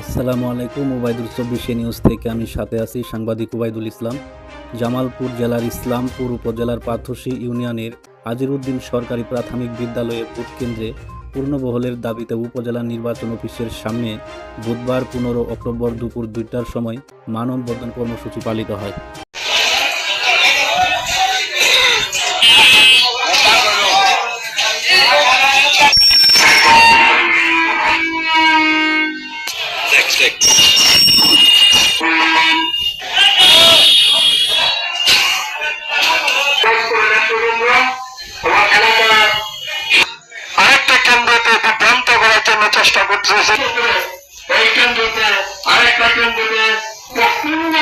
আসসালামু আলাইকুম, ওবায়দুল চব্বিশে নিউজ থেকে আমি সাথে আছি সাংবাদিক ওবায়দুল ইসলাম। জামালপুর জেলার ইসলামপুর উপজেলার পাথসী ইউনিয়নের আজিরউদ্দিন সরকারি প্রাথমিক বিদ্যালয়ের ভোট কেন্দ্রে পূর্ণবহলের দাবিতে উপজেলা নির্বাচন অফিসের সামনে বুধবার পনেরো অক্টোবর দুপুর দুইটার সময় মানববন্ধন কর্মসূচি পালিত হয়। আরেকটা কেন্দ্রতে বিভ্রান্ত করার জন্য চেষ্টা করতেছে। এই কেন্দ্রতে আরেকটা কেন্দ্রতে পূর্ণ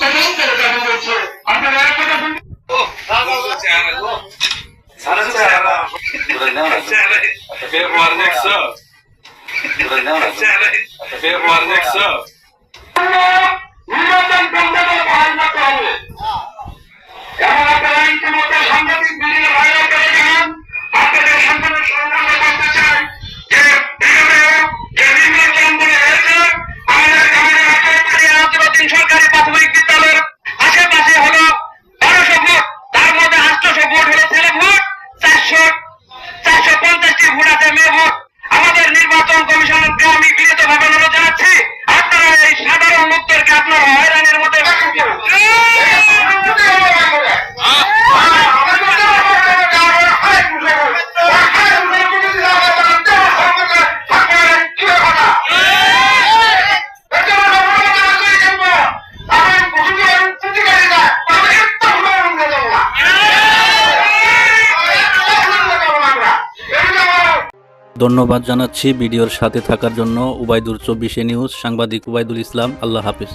তদন্তের দাবি করছে। আপনারা এক কথা শুনবেন? Februari next up. Februari next up. সরকারি প্রাথমিক বিদ্যালয়ের ধন্যবাদ জানাচ্ছি ভিডিওর সাথে থাকার জন্য উবায়দুর চব্বিশে নিউজ সাংবাদিক উবায়দুল ইসলাম। আল্লাহ হাফিজ।